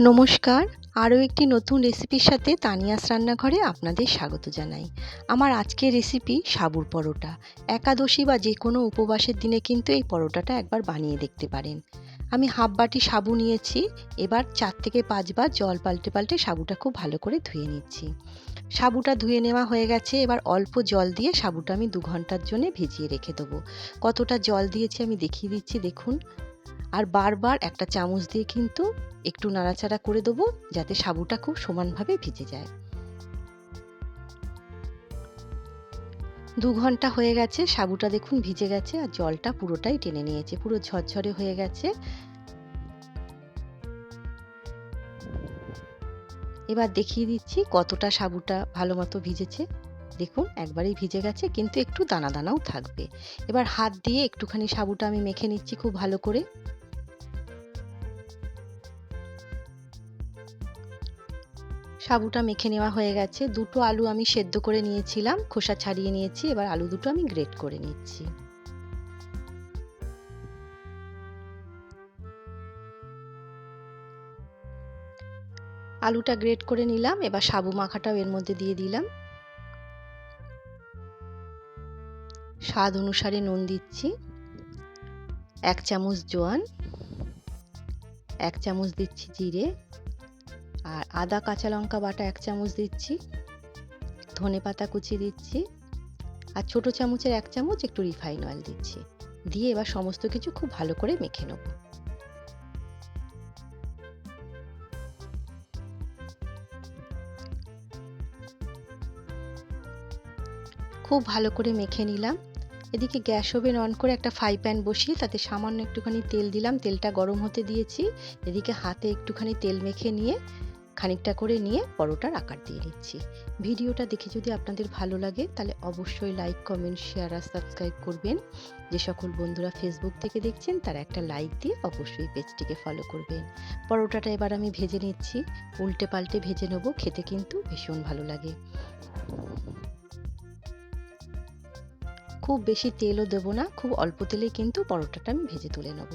নমস্কার। আরও একটি নতুন রেসিপির সাথে তানিয়াস রান্নাঘরে আপনাদের স্বাগত জানাই। আমার আজকের রেসিপি সাবুর পরোটা। একাদশী বা যে কোনো উপবাসের দিনে কিন্তু এই পরোটাটা একবার বানিয়ে দেখতে পারেন। আমি হাফ বাটি সাবু নিয়েছি, এবার চার থেকে পাঁচবার জল পাল্টে পাল্টে সাবুটা খুব ভালো করে ধুয়ে নিচ্ছি। সাবুটা ধুয়ে নেওয়া হয়ে গেছে, এবার অল্প জল দিয়ে সাবুটা আমি দু ঘণ্টার জন্য ভিজিয়ে রেখে দেবো। কতটা জল দিয়েছি আমি দেখিয়ে দিচ্ছি, দেখুন। আর বারবার একটা চামচ দিয়ে কিন্তু একটু নাড়াচাড়া করে দেবো যাতে সাবুটা খুব সমানভাবে ভিজে যায়। দু ঘণ্টা হয়ে গেছে, সাবুটা দেখুন ভিজে গেছে আর জলটা পুরোটাই টেনে নিয়েছে, পুরো ঝরঝরে হয়ে গেছে। এবার দেখিয়ে দিচ্ছি কতটা সাবুটা ভালো মতো ভিজেছে। দেখুন, একবারেই ভিজে গেছে, কিন্তু একটু দানা দানাও থাকবে। এবার হাত দিয়ে একটুখানি সাবুটা আমি মেখে নিচ্ছি খুব ভালো করে। সাবুটা মেখে নেওয়া হয়ে গেছে। দুটো আলু আমি সেদ্ধ করে নিয়েছিলাম, খোসা ছাড়িয়ে নিয়েছি, এবার আলু দুটো আমি গ্রেট করে নিচ্ছি। আলুটা গ্রেট করে নিলাম, এবার সাবু মাখাটাও এর মধ্যে দিয়ে দিলাম। স্বাদ অনুসারে নুন দিচ্ছি। এক চামচ জোয়ান, এক চামচ দিচ্ছি জিরে আর আদা কাঁচা লঙ্কা বাটা এক চামচ দিচ্ছি। ধনে পাতা কুচি দিচ্ছি আর ছোট চামচের এক চামচ একটু রিফাইন অয়েল দিচ্ছি। দিয়ে এবার সমস্ত কিছু খুব ভালো করে মেখে নেব। খুব ভালো করে মেখে নিলাম। এদিকে গ্যাস ওভেন অন করে একটা ফ্রাই প্যান বসিয়ে তাতে সামান্য একটুখানি তেল দিলাম। তেলটা গরম হতে দিয়েছি। এদিকে হাতে একটুখানি তেল মেখে নিয়ে, খানিকটা করে নিয়ে পরোটার আকার দিয়ে নিচ্ছি। ভিডিওটা দেখে যদি আপনাদের ভালো লাগে, তাহলে অবশ্যই লাইক, কমেন্ট, শেয়ার আর সাবস্ক্রাইব করবেন। যে সকল বন্ধুরা ফেসবুক থেকে দেখছেন, তারা একটা লাইক দিয়ে অবশ্যই পেজটিকে ফলো করবেন। পরোটাটা এবার আমি ভেজে নিচ্ছি। উল্টে পাল্টে ভেজে নেব, খেতে কিন্তু ভীষণ ভালো লাগে। খুব বেশি তেলও দেবো না, খুব অল্প তেলেই কিন্তু পরোটাটা আমি ভেজে তুলে নেব।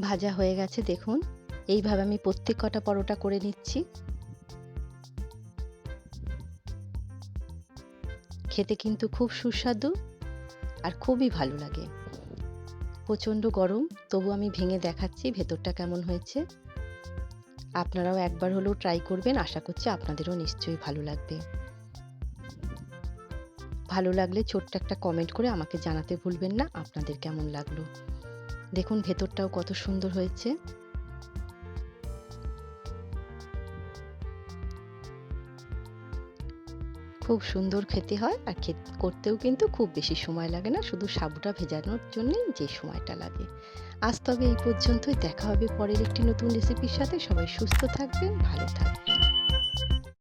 ভাজা হয়ে গেছে, দেখুন। এইভাবে আমি প্রত্যেক কটা পরোটা করে নিচ্ছি। খেতে কিন্তু খুব সুস্বাদু আর খুবই ভালো লাগে। প্রচণ্ড গরম, তবু আমি ভেঙে দেখাচ্ছি ভেতরটা কেমন হয়েছে। আপনারাও একবার হলেও ট্রাই করবেন, আশা করছি আপনাদেরও নিশ্চয়ই ভালো লাগবে। ভালো লাগলে ছোট্ট একটা কমেন্ট করে আমাকে জানাতে ভুলবেন না, আপনাদের কেমন লাগল? দেখুন, ভেতরটাও কত সুন্দর হয়েছে। খুব সুন্দর খেতে হয় আর করতেও কিন্তু খুব বেশি সময় লাগে না। শুধু সাবুটা ভেজানোর জন্যই যে সময়টা লাগে। আজ তবে এই পর্যন্তই। দেখা হবে পরের একটি নতুন রেসিপির সাথে। সবাই সুস্থ থাকবেন, ভালো থাকবেন।